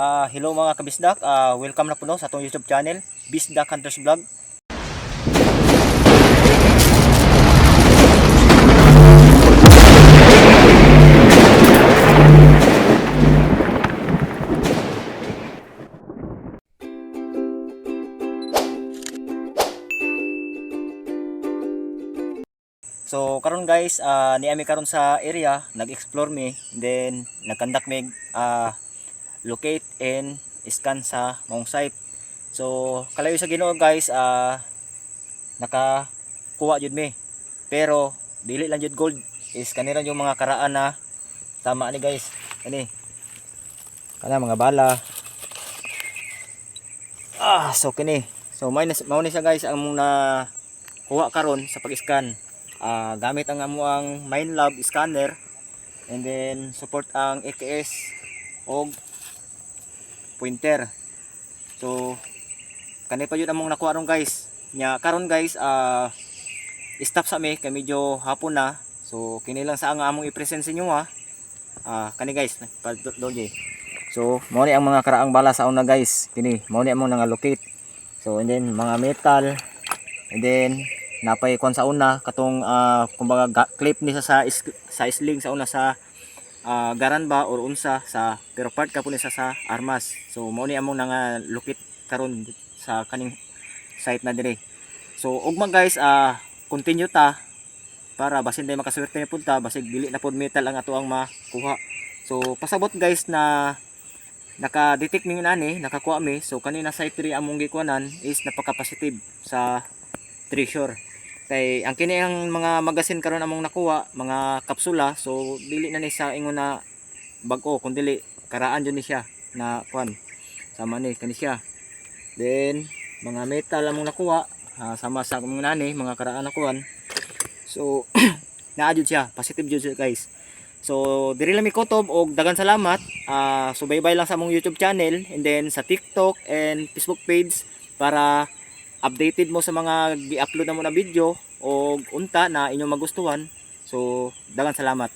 Ah, hello mga kabisdak. Ah, welcome na po no sa atong YouTube channel, Bisdak Hunters Vlog. So karon guys, ah, niami karon sa area, nag-explore mi, then nag-conduct mi ah, locate and scan sa mong site. So kalayo sa Ginoo guys, ah nakakuha jud mi. Pero dili lang jud gold is kanira yung mga karaan na tama ni guys. Kani. Kana mga bala. Ah, so kini. So may mao ni siya guys ang na kuha karon sa pag-scan. Ah, gamit ang amuang MineLab scanner and then support ang AKS og pointer. So kani pa yun among nakuha ron guys. Nya karon guys ah stop sa mi kay medyo hapon na. So kini lang sa ang among i-present sa inyo ha. Ah kani guys, doje. So mao ni ang mga karaang bala sa una guys. Kini mao ni among nanga-locate. So and then mga metal and then napay kon sa una katong ah, kumbaga ga- clip ni sa sa, is, sa sling sa una sa ah, garan ba or unsa sa pero part ka ni sa sa armas. So mao ni among nga lukit karon sa kaning site na dire so ugma guys ah continue ta para basin day makaswerte ni punta basig dili na pod metal ang ato ang makuha. So pasabot guys na naka-detect mi nani nakakuha mi. So kanina site 3 among gikuanan is napaka-positive sa treasure kay ang kini ang mga magasin karon among nakuha mga kapsula so dili na ni sa ingon na bag-o kun dili karaan jud ni siya na kuan sama ni kani siya. Then mga metal among nakuha ah, sama sa among nani mga karaan na kuan so naa jud siya positive jud siya guys. So diri lang mi kutob og dagan salamat ah subaybay lang sa among YouTube channel and then sa TikTok and Facebook page para updated mo sa mga gi-upload na mo na video o unta na inyong magustuhan. So, dagan salamat.